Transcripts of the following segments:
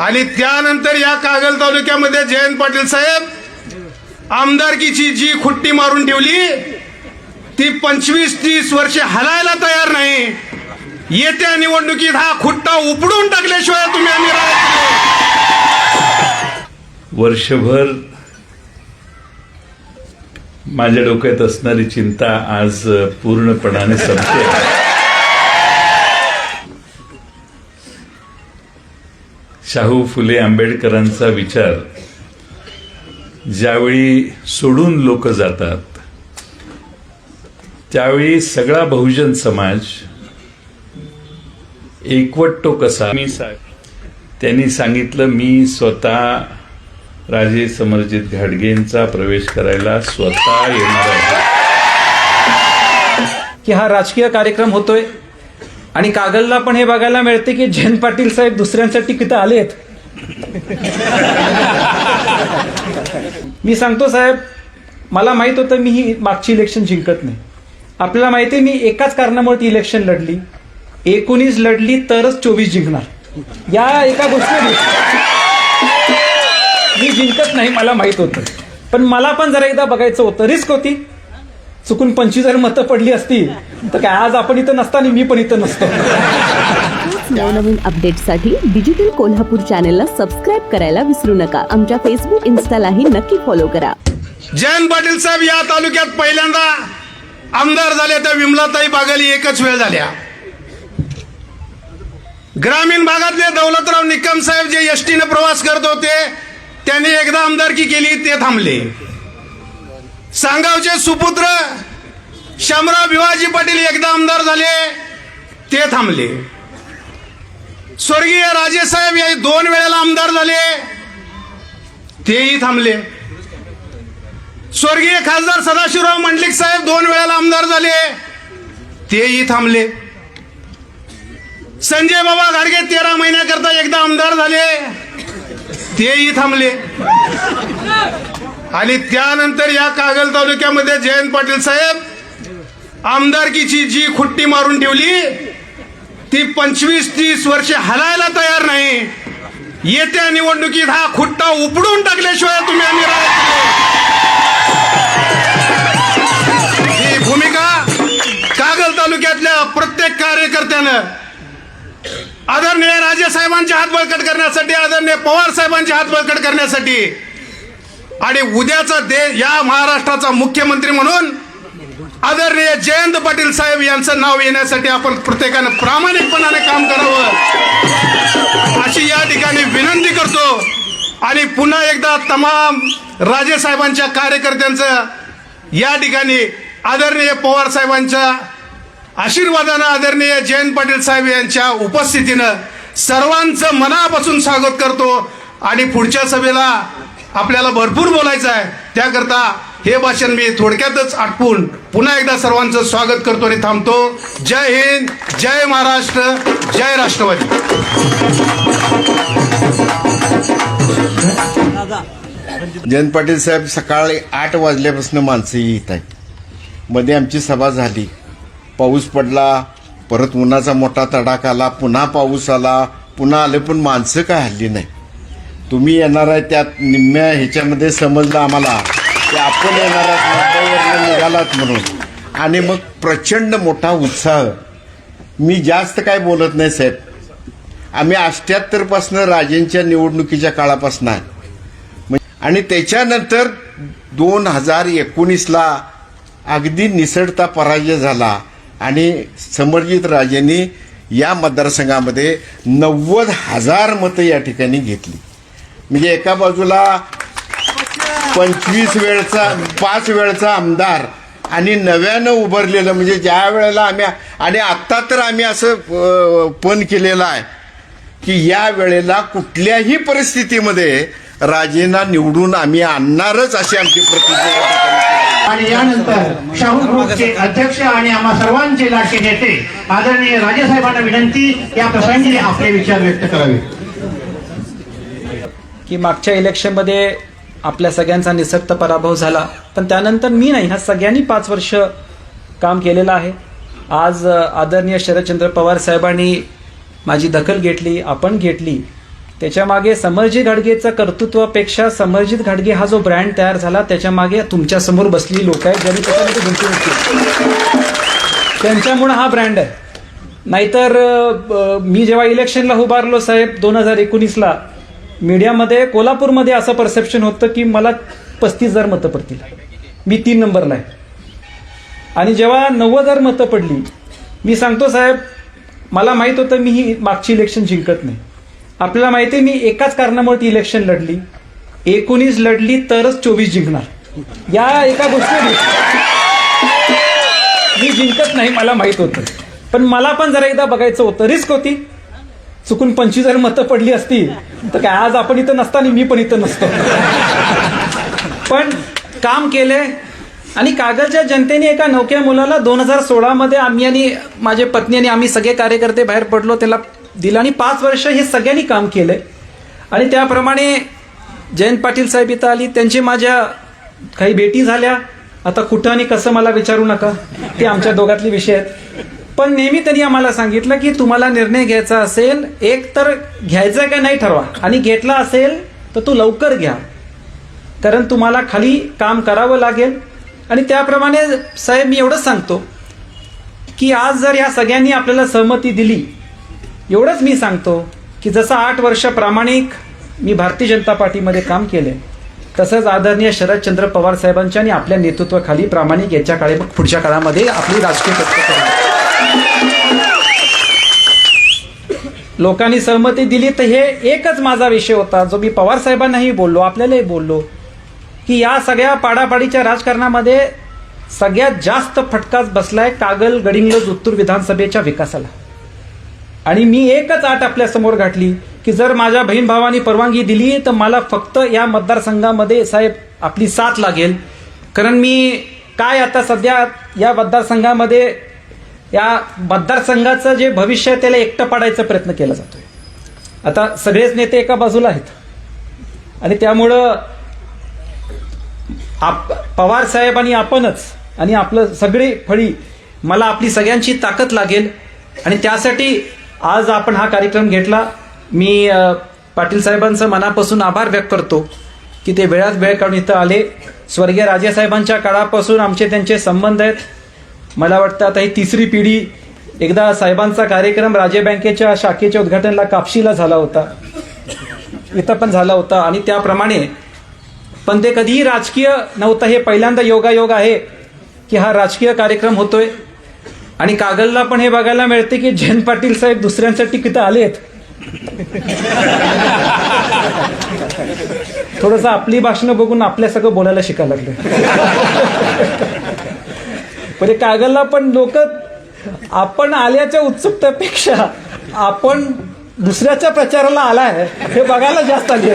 आणि त्यानंतर या कागल तालुक्यामध्ये जयंत पाटील साहेब आमदारकीची जी खुट्टी मारून ठेवली ती पंचवीस तीस वर्षे हलायला तयार नाही. येत्या निवडणुकीत हा खुट्टा उपडून टाकल्याशिवाय तुम्ही आम्ही राहत वर्षभर माझ्या डोक्यात असणारी चिंता आज पूर्णपणाने संपते. शाहू फुले आंबेडकरांचा विचार. ज्यावेळी सोडून लोक जातात त्यावेळी सगळा बहुजन समाज एकवटतो कसा? मी सा- त्यांनी सांगितलं मी स्वतः राजे समरजित घाडगेंचा प्रवेश करायला स्वतः येणार आहे. की हा राजकीय कार्यक्रम होतोय? आणि कागलला पण हे बघायला मिळते की जयंत पाटील साहेब दुसऱ्यांसाठी तिथं आलेत. मी सांगतो साहेब मला माहीत होतं मी ही मागची इलेक्शन जिंकत नाही. आपल्याला माहिती आहे मी एकाच कारणामुळे ती इलेक्शन लढली. एकोणीस लढली तरच चोवीस जिंकणार. या एका गोष्टी मी जिंकत नाही मला माहीत होतं. पण मला पण जरा एकदा बघायचं होतं. रिस्क होती. चुकून पंचवीस हजार मतं पडली असती तर काय आज आपण इथं नसता आणि मी पण इथं नसतो. नवनवीन अपडेटसाठी डिजिटल कोल्हापूर चॅनेलला सबस्क्राईब करायला विसरू नका. आमच्या फेसबुक इन्स्टालाही नक्की फॉलो करा. जयंत पाटील साहेब या तालुक्यात पहिल्यांदा आमदार झाले त्या विमलाताई बागली एकच वेळ झाल्या. ग्रामीण भागातले दौलतराव निकम साहेब जे एसटीने प्रवास करत होते त्यांनी एकदा आमदारकी केली ते थांबले. सांगावचे सुपुत्र शामराव भिवाजी पाटील एकदा आमदार झाले ते थांबले. स्वर्गीय राजेसाहेब हे दोन वेळेला आमदार झाले तेही थांबले. स्वर्गीय खासदार सदाशिवराव मंडलिक साहेब दोन वेळेला आमदार झाले तेही थांबले. संजय बाबा गाडगे तेरा महिन्याकरता एकदा आमदार झाले तेही थांबले. आणि त्यानंतर या कागल तालुक्यामध्ये जयंत पाटील साहेब आमदारकीची जी खुट्टी मारून ठेवली ती पंचवीस तीस वर्षे हलायला तयार नाही. येत्या निवडणुकीत हा खुट्टा उपडून टाकल्याशिवाय तुम्ही आम्ही राहत ही भूमिका कागल तालुक्यातल्या प्रत्येक कार्यकर्त्यानं आदरणीय राजे साहेबांचे हात बळकट करण्यासाठी आदरणीय पवार साहेबांचे हात बळकट करण्यासाठी आणि उद्याचा दे या महाराष्ट्राचा मुख्यमंत्री म्हणून आदरणीय जयंत पाटील साहेब यांचं नाव येण्यासाठी आपण प्रत्येकानं प्रामाणिकपणाने काम करावं. अशी या ठिकाणी विनंती करतो. आणि पुन्हा एकदा तमाम राजे साहेबांच्या कार्यकर्त्यांचं या ठिकाणी आदरणीय पवार साहेबांच्या आशीर्वादानं आदरणीय जयंत पाटील साहेब यांच्या उपस्थितीनं सर्वांचं मनापासून स्वागत करतो. आणि पुढच्या सभेला आपल्याला भरपूर बोलायचं आहे. त्याकरता हे भाषण मी थोडक्यातच आटपून पुन्हा एकदा सर्वांचं स्वागत करतो आणि थांबतो. जय हिंद जय महाराष्ट्र जय राष्ट्रवादी. जयंत पाटील साहेब सकाळी आठ वाजल्यापासून माणसं येत आहेत. मध्ये आमची सभा झाली. पाऊस पडला परत उन्हाचा मोठा तडाखा आला पुन्हा पाऊस आला पुन्हा आले पण माणसं काय हल्ली नाही. तुम्ही येणार आहे त्यात निम्म्या ह्याच्यामध्ये समजलं आम्हाला. की आपण येणार आहात मुंबईवरनं निघालात म्हणून. आणि मग प्रचंड मोठा उत्साह. मी जास्त काय बोलत नाही साहेब. आम्ही अष्ट्याहत्तरपासनं राजेंच्या निवडणुकीच्या काळापासून आहे. म्हणजे- आणि त्याच्यानंतर दोन हजार एकोणीसला अगदी निसडता पराजय झाला. आणि समरजित राजेंनी या मतदारसंघामध्ये नव्वद हजार मतं या ठिकाणी घेतली. म्हणजे एका बाजूला पंचवीस वेळचा पाच वेळचा आमदार आणि नव्यानं उभारलेलं म्हणजे ज्या वेळेला आम्ही आणि आत्ता तर आम्ही असं पण केलेलं आहे की या वेळेला कुठल्याही परिस्थितीमध्ये राजेंना निवडून आम्ही आणणारच अशी आमची प्रतिक्रिया आणि यानंतर शाहू ग्रुपचे अध्यक्ष आणि आम्हा सर्वांचे लाडके नेते आदरणीय राजेसाहेबांना विनंती या प्रसंगी आपले विचार व्यक्त करावे. की मागच्या इलेक्शनमध्ये आपल्या सगळ्यांचा निसक्त पराभव झाला. पण त्यानंतर मी नाही ह्या सगळ्यांनी पाच वर्ष काम केलेलं आहे. आज आदरणीय शरदचंद्र पवार साहेबांनी माझी दखल घेतली आपण घेतली. त्याच्यामागे समरजित घाडगेचं कर्तृत्वापेक्षा समरजित घाडगे हा जो ब्रँड तयार झाला त्याच्यामागे तुमच्यासमोर तुमच्यासमोर बसलेली लोक आहेत ज्यांनी त्याच्यामध्ये गुंतवणूक केली. त्यांच्यामुळं हा ब्रँड आहे. नाहीतर मी जेव्हा इलेक्शनला उभारलो साहेब दोन हजार एकोणीसला मीडियामध्ये कोल्हापूरमध्ये असं परसेप्शन होतं की मला पस्तीस हजार मतं पडतील. मी तीन नंबरला आहे. आणि जेव्हा नव्वद हजार मतं पडली मी सांगतो साहेब मला माहीत होतं मी ही मागची इलेक्शन जिंकत नाही. आपल्याला माहिती आहे मी एकाच कारणामुळे ती इलेक्शन लढली. एकोणीस लढली तरच चोवीस जिंकणार. या एका गोष्टी मी जिंकत नाही मला माहीत होतं. पण मला पण जरा एकदा बघायचं होतं. रिस्क होती. चुकून पंचवीस हजार मतं पडली असती तर काय आज आपण इथं नसता आणि मी पण इथं नसतो. पण काम केले आणि कागलच्या जनतेने एका नौक्या मुलाला दोन हजार सोळामध्ये आम्ही आणि माझे पत्नी आणि आम्ही सगळे कार्यकर्ते बाहेर पडलो त्याला दिलं. आणि पाच वर्ष हे सगळ्यांनी काम केलंय. आणि त्याप्रमाणे जयंत पाटील साहेब इथं आली. त्यांची माझ्या काही भेटी झाल्या. आता कुठं आणि कसं मला विचारू नका. ते आमच्या दोघातले विषय आहेत. पण नेहमी त्यांनी आम्हाला सांगितलं की तुम्हाला निर्णय घ्यायचा असेल एक तर घ्यायचा का नाही ठरवा. आणि घेतला असेल तर तू लवकर घ्या. कारण तुम्हाला खाली काम करावं लागेल. आणि त्याप्रमाणे साहेब मी एवढंच सांगतो की आज जर या सगळ्यांनी आपल्याला सहमती दिली एवढंच मी सांगतो की जसं आठ वर्ष प्रामाणिक मी भारतीय जनता पार्टीमध्ये काम केले तसंच आदरणीय शरदचंद्र पवार साहेबांच्या आणि आपल्या नेतृत्वाखाली प्रामाणिक याच्या काळी पुढच्या काळामध्ये आपली राजकीय पक्ष करणार लोकांनी सहमती दिली तर हे एकच माझा विषय होता. जो मी पवार साहेबांनाही बोललो आपल्यालाही बोललो की या सगळ्या पाडापाडीच्या राजकारणामध्ये सगळ्यात जास्त फटकाच बसलाय कागल गडिंग्लज उत्तूर विधानसभेच्या विकासाला. आणि मी एकच आट आपल्यासमोर गाठली की जर माझ्या बहीण भावानी परवानगी दिली तर मला फक्त या मतदारसंघामध्ये साहेब आपली साथ लागेल. कारण मी काय आता सध्या या मतदारसंघामध्ये या मतदारसंघाचं जे भविष्य आहे त्याला एकटं पाडायचा प्रयत्न केला जातोय. आता सगळेच नेते एका बाजूला आहेत. आणि त्यामुळं आप पवार साहेब आणि आपणच आणि आपलं सगळी फळी मला आपली सगळ्यांची ताकद लागेल. आणि त्यासाठी आज आपण हा कार्यक्रम घेतला. मी पाटील साहेबांचं मनापासून आभार व्यक्त करतो की ते वेळात वेळ काढून इथं आले. स्वर्गीय राजेसाहेबांच्या काळापासून आमचे त्यांचे संबंध आहेत. मला वाटतं आता ही तिसरी पिढी एकदा साहेबांचा कार्यक्रम राजे बँकेच्या शाखेच्या उद्घाटनला कापशीला झाला होता. इथं पण झाला होता आणि त्याप्रमाणे पण ते कधीही राजकीय नव्हतं. हे पहिल्यांदा योगायोग आहे की हा राजकीय कार्यक्रम होतोय. आणि कागलला पण हे बघायला मिळते की जयंत पाटील साहेब दुसऱ्यांसाठी तिथं आलेत. थोडस आपली भाषणं बघून आपल्या सगळं बोलायला शिकायला लागलं. हे कागलला पण लोक आपण आल्याच्या उत्सुकतेपेक्षा आपण दुसऱ्याच्या प्रचाराला आलाय हे बघायला जास्त आली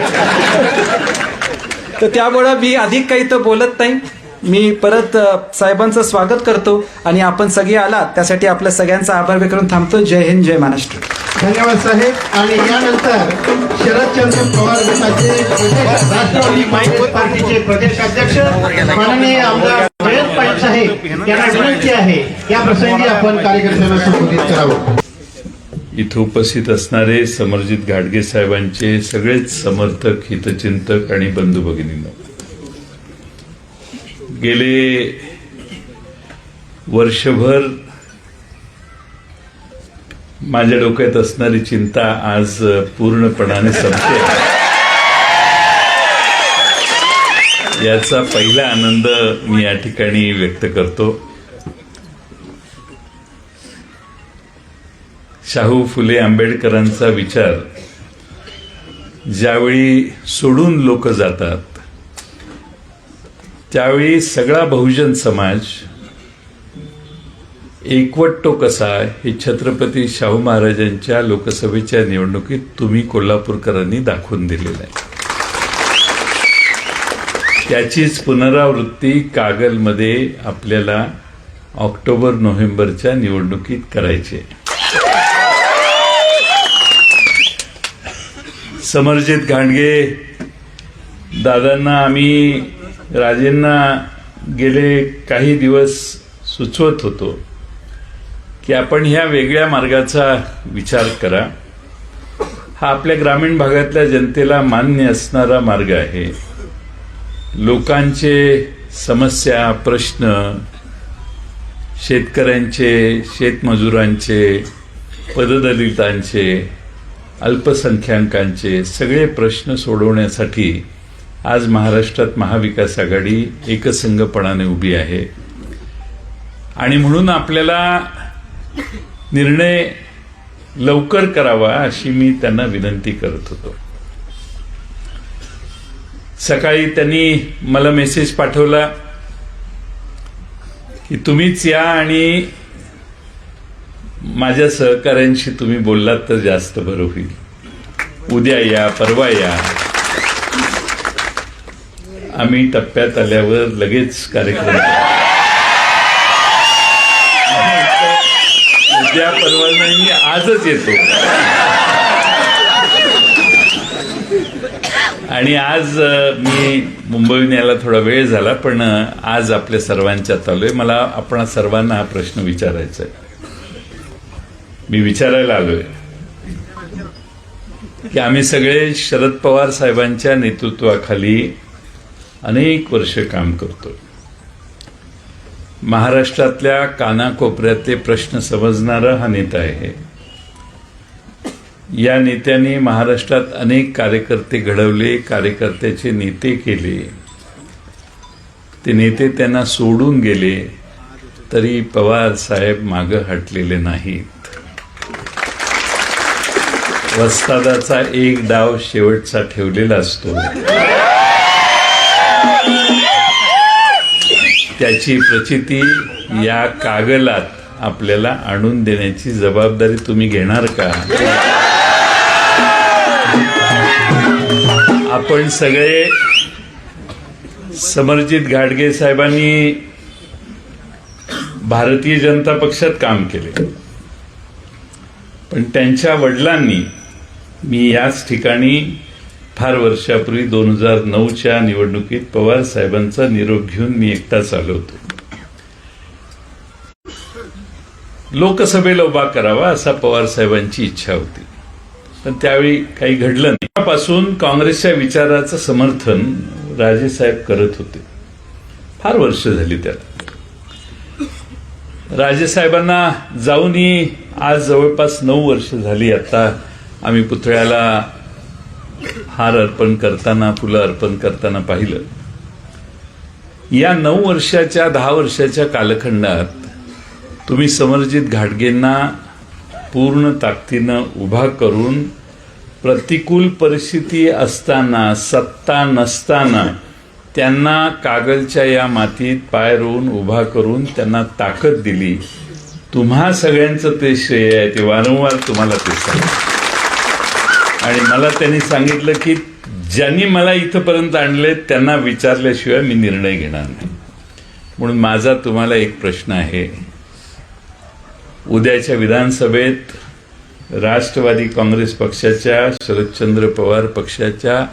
तर त्यामुळं मी अधिक काही तर बोलत नाही. मी परत साहेबांचं स्वागत करतो आणि आपण सगळे आलात त्यासाठी आपल्या सगळ्यांचा आभार व्यक्त करून थांबतो. जय हिंद जय महाराष्ट्र. धन्यवाद साहेब. आणि यानंतर शरदचंद्र पवार गटाचे राष्ट्रवादी काँग्रेस पार्टीचे प्रदेश अध्यक्ष माननीय आमदार साहेब यांना विनंती आहे. या प्रसंगी आपण कार्यकर्त्यांना संबोधित करावं. इथं उपस्थित असणारे समरजित घाडगे साहेबांचे सगळेच समर्थक हितचिंतक आणि बंधू भगिनींनो. गेले वर्षभर माझ्या डोक्यात असणारी चिंता आज पूर्णपणाने संपते याचा पहिला आनंद मी या ठिकाणी व्यक्त करतो. शाहू फुले आंबेडकरांचा विचार ज्यावेळी सोडून लोक जातात त्यावेळी सगळा बहुजन समाज एकवटतो कसा हे छत्रपती शाहू महाराजांच्या लोकसभेच्या निवडणुकीत तुम्ही कोल्हापूरकरांनी दाखवून दिलेलं आहे. त्याचीच पुनरावृत्ती कागलमध्ये आपल्याला ऑक्टोबर नोव्हेंबरच्या निवडणुकीत करायची समरजित घाणगे दादांना आम्ही राजेंना गेले काही दिवस सुचवत होतो की आपण ह्या वेगळ्या मार्गाचा विचार करा. हा आपल्या ग्रामीण भागातल्या जनतेला मान्य असणारा मार्ग आहे. लोकांचे समस्या प्रश्न शेतकऱ्यांचे शेतमजुरांचे पददलितांचे अल्पसंख्याकांचे सगळे प्रश्न सोडवण्यासाठी आज महाराष्ट्रात महाविकास आघाडी एकसंघपणाने उभी आहे. आणि म्हणून आपल्याला निर्णय लवकर करावा अशी मी त्यांना विनंती करत होतो. सकाळी त्यांनी मला मेसेज पाठवला की तुम्हीच या आणि माझ्या सहकाऱ्यांशी तुम्ही बोललात तर जास्त बरं होईल. उद्या या परवा या. आम्ही टप्प्यात आल्यावर लगेच कार्यक्रम उद्या परवा नाही मी आजच येतो. आणि आज मी मुंबईहून यायला थोडा वेळ झाला पण आज आपल्या सर्वांच्यात आलोय मला आपण सर्वांना हा प्रश्न विचारायचा आहे. मी विचारायला आलोय की आम्ही सगळे शरद पवार साहेबांच्या नेतृत्वाखाली अनेक वर्ष काम करतो महाराष्ट्रातल्या कानाकोपऱ्यातले प्रश्न समजणारा हा नेता आहे. या नेत्याने महाराष्ट्रात अनेक कार्यकर्ते घडवले कार्यकर्त्याचे नेते केले. ते नेते त्यांना सोडून गेले तरी पवार साहेब मागं हटलेले नाहीत. वस्तादाचा एक डाव शेवटचा ठेवलेला असतो. त्याची प्रचिती या कागलात आपल्याला आणून देण्याची जबाबदारी तुम्ही घेणार का? आपण सगळे समरजित घाटगे साहेबांनी भारतीय जनता पक्षात काम केले. पण त्यांच्या वडिलांनी मी याच ठिकाणी फार वर्षापूर्वी दोन हजार नऊच्या निवडणुकीत पवार साहेबांचा निरोप घेऊन मी एकटाच आलो होतो. लोकसभेला उभा करावा असा पवार साहेबांची इच्छा होती. पण त्यावेळी काही घडलं नाही. त्यापासून काँग्रेसच्या विचाराचं समर्थन राजेसाहेब करत होते. फार वर्ष झाली त्याला राजेसाहेबांना जाऊनही आज जवळपास नऊ वर्ष झाली. आता आम्ही पुतळ्याला हार अर्पण करताना फुलं अर्पण करताना पाहिलं. या नऊ वर्षाच्या दहा वर्षाच्या कालखंडात तुम्ही समरजित घाटगेंना पूर्ण ताकदीनं उभा करून प्रतिकूल परिस्थिती असताना सत्ता नसताना त्यांना कागलच्या या मातीत पाय रोवून उभा करून त्यांना ताकद दिली. तुम्हा सगळ्यांचं ते श्रेय आहे ते वारंवार तुम्हाला ते सांग आणि मला त्यांनी सांगितलं की ज्यांनी मला इथंपर्यंत आणले त्यांना विचारल्याशिवाय मी निर्णय घेणार नाही. म्हणून माझा तुम्हाला एक प्रश्न आहे. उद्याच्या विधानसभेत राष्ट्रवादी काँग्रेस पक्षाच्या शरदचंद्र पवार पक्षाच्या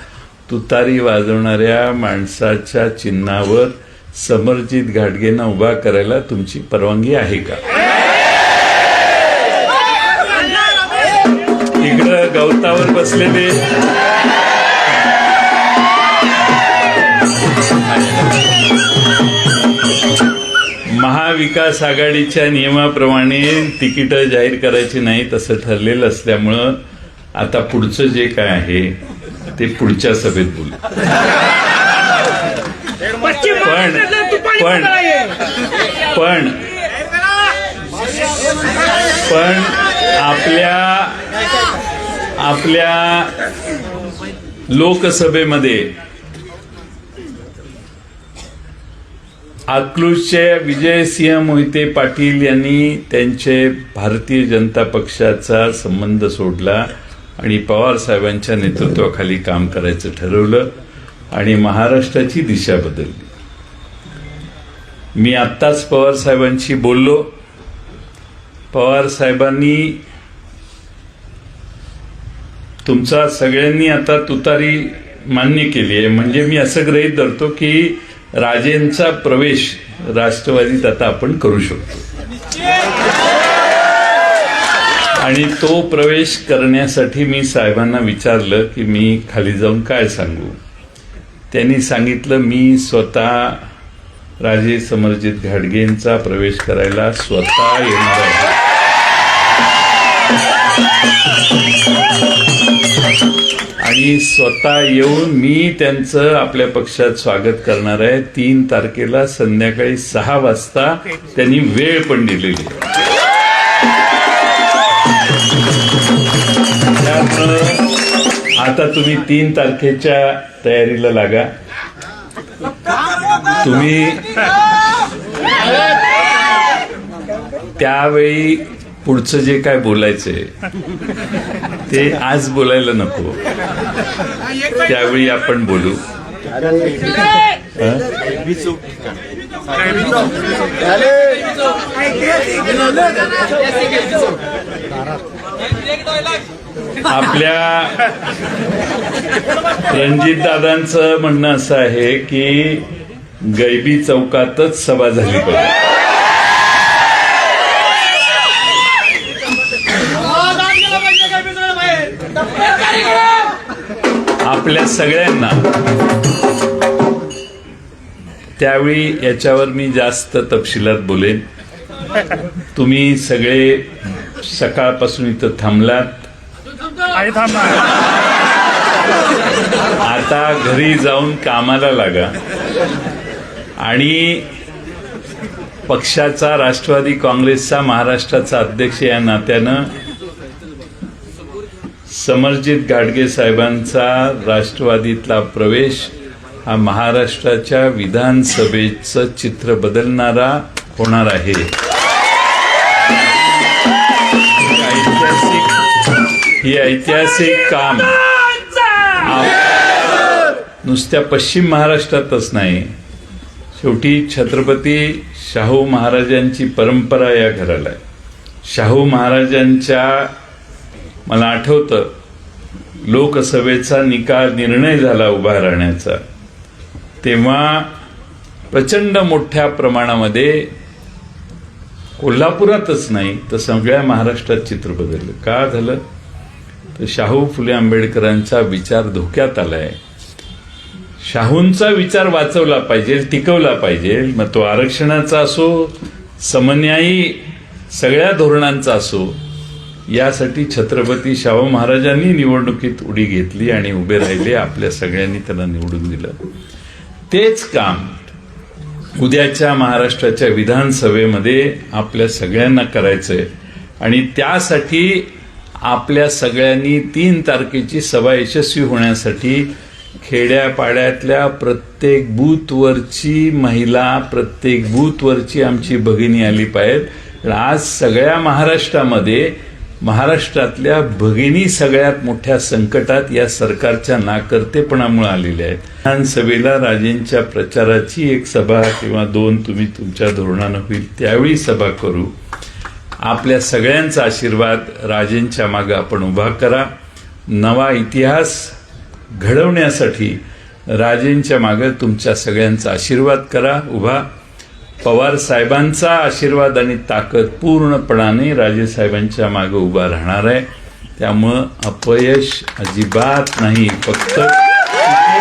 तुतारी वाजवणाऱ्या माणसाच्या चिन्हावर समरजित घाटगेंना उभा करायला तुमची परवानगी आहे का? इकडं गवतावर बसलेले. महाविकास आघाडीच्या नियमाप्रमाणे तिकीट जाहीर करायची नाही तसं ठरलेलं असल्यामुळं आता पुढचं जे काय आहे ते पुढच्या सभेत बोलू. पण पण पण पण आपल्या आपल्या लोकसभेमध्ये अकलूजचे विजयसिंह मोहिते पाटील यांनी त्यांचे भारतीय जनता पक्षाचा संबंध सोडला आणि पवार साहेबांच्या नेतृत्वाखाली काम करायचं ठरवलं आणि महाराष्ट्राची दिशा बदलली. मी आत्ताच पवार साहेबांशी बोललो. पवार साहेबांनी तुमचा सगळ्यांनी आता तुतारी मान्य केली आहे. म्हणजे मी असं गृहीत धरतो की राजेंचा प्रवेश राष्ट्रवादीत आता आपण करू शकतो. आणि तो प्रवेश करण्यासाठी मी साहेबांना विचारलं की मी खाली जाऊन काय सांगू? त्यांनी सांगितलं मी स्वतः राजे समरजित घाडगेंचा प्रवेश करायला स्वतः येणार आहे. आणि स्वतः येऊन मी त्यांचं आपल्या पक्षात स्वागत करणार आहे. तीन तारखेला संध्याकाळी सहा वाजता त्यांनी वेळ पण दिलेली त्यामुळं आता तुम्ही तीन तारखेच्या तयारीला लागा. तुम्ही त्यावेळी पुढचं जे काय बोलायचंय ते आज बोलायला नको. त्यावेळी आपण बोलू. आपल्या रणजित दादांचं म्हणणं असं आहे की गैबी चौकातच सभा झाली पाहिजे. आपल्या सगळ्यांना. त्यावेळी याच्यावर मी जास्त तपशिलात बोलेन. तुम्ही सगळे सकाळपासून इथं थांबलात. आता घरी जाऊन कामाला लागा. आणि पक्षाचा राष्ट्रवादी काँग्रेसचा महाराष्ट्राचा अध्यक्ष या नात्यानं समरजित गाडगे साहेबांचा राष्ट्रवादीतला प्रवेश हा महाराष्ट्राच्या विधानसभेचं चित्र बदलणारा होणार आहे. ही ऐतिहासिक ऐतिहासिक काम नुसत्या पश्चिम महाराष्ट्रातच नाही. शेवटी छत्रपती शाहू महाराजांची परंपरा या घराला आहे. शाहू महाराजांच्या मला आठवतं लोकसभेचा निकाल निर्णय झाला उभा राहण्याचा. तेव्हा प्रचंड मोठ्या प्रमाणामध्ये कोल्हापुरातच नाही तर सगळ्या महाराष्ट्रात चित्र बदललं. का झालं? तर शाहू फुले आंबेडकरांचा विचार धोक्यात आलाय. शाहूंचा विचार वाचवला पाहिजे टिकवला पाहिजे मग तो आरक्षणाचा असो समन्यायी सगळ्या धोरणांचा असो यासाठी छत्रपती शाहू महाराजांनी निवडणुकीत उडी घेतली आणि उभे राहिले. आपल्या सगळ्यांनी त्यांना निवडून दिलं. तेच काम उद्याच्या महाराष्ट्राच्या विधानसभेमध्ये आपल्या सगळ्यांना करायचंय. आणि त्यासाठी आपल्या सगळ्यांनी तीन तारखेची सभा यशस्वी होण्यासाठी खेड्यापाड्यातल्या प्रत्येक बूथवरची महिला प्रत्येक बूथवरची आमची भगिनी आली पाहिजेत. आज सगळ्या महाराष्ट्रामध्ये महाराष्ट्रातल्या भगिनी सगळ्यात मोठ्या संकटात या सरकारच्या नाकर्तेपणामुळे आलेल्या आहेत. विधानसभेला राजेंच्या प्रचाराची एक सभा किंवा दोन तुम्ही तुमच्या धोरणानं होईल त्यावेळी सभा करू. आपल्या सगळ्यांचा आशीर्वाद राजेंच्या मागे आपण उभा करा. नवा इतिहास घडवण्यासाठी राजेंच्या मागे तुमच्या सगळ्यांचा आशीर्वाद करा उभा. पवार साहेबांचा आशीर्वाद आणि ताकद पूर्णपणाने राजे साहेबांच्या मागे उभा राहणार आहे. त्यामुळं अपयश अजिबात नाही. फक्त किती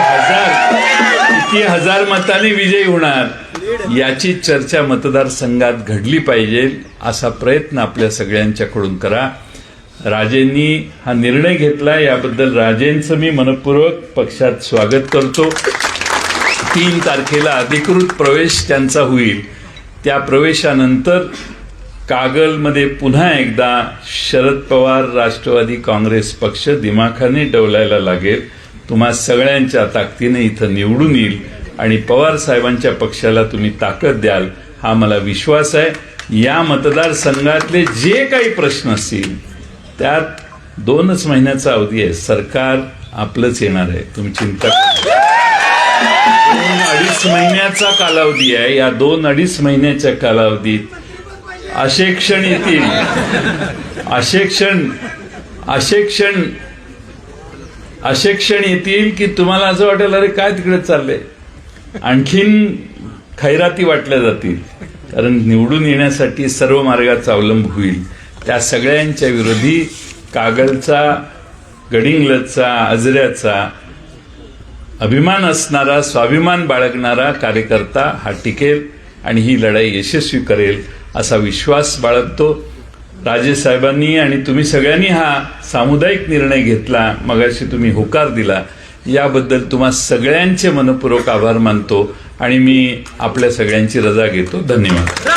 हजार किती हजार मताने विजयी होणार याची चर्चा मतदारसंघात घडली पाहिजे असा प्रयत्न आपल्या सगळ्यांच्याकडून करा. राजेंनी हा निर्णय घेतला याबद्दल राजेंचं मी मनपूर्वक पक्षात स्वागत करतो. तीन तारखेला अधिकृत प्रवेश त्यांचा होईल. त्या प्रवेशानंतर कागलमध्ये पुन्हा एकदा शरद पवार राष्ट्रवादी काँग्रेस पक्ष दिमाखाने डवलायला लागेल. तुम्हा सगळ्यांच्या ताकदीने इथं निवडून येईल आणि पवार साहेबांच्या पक्षाला तुम्ही ताकद द्याल हा मला विश्वास आहे. या मतदारसंघातले जे काही प्रश्न असतील त्यात दोनच महिन्याचा अवधी आहे. सरकार आपलंच येणार आहे. तुम्ही चिंता करा दोन अडीच महिन्याचा कालावधी आहे. या दोन अडीच महिन्याच्या कालावधीत असे क्षण येतील. असे क्षण असे क्षण असे क्षण येतील की तुम्हाला असं वाटेल अरे काय तिकडे चाललंय? आणखीन खैराती वाटल्या जातील. कारण निवडून येण्यासाठी सर्व मार्गाचा अवलंब होईल. त्या सगळ्यांच्या विरोधी कागलचा गडिंगलचा अजऱ्याचा अभिमान असणारा स्वाभिमान बाळगणारा कार्यकर्ता हा टिकेल आणि ही लढाई यशस्वी करेल असा विश्वास बाळगतो. राजेसाहेबांनी आणि तुम्ही सगळ्यांनी हा सामुदायिक निर्णय घेतला मगाशी तुम्ही होकार दिला. याबद्दल तुम्हा सगळ्यांचे मनपूर्वक आभार मानतो आणि मी आपल्या सगळ्यांची रजा घेतो. धन्यवाद.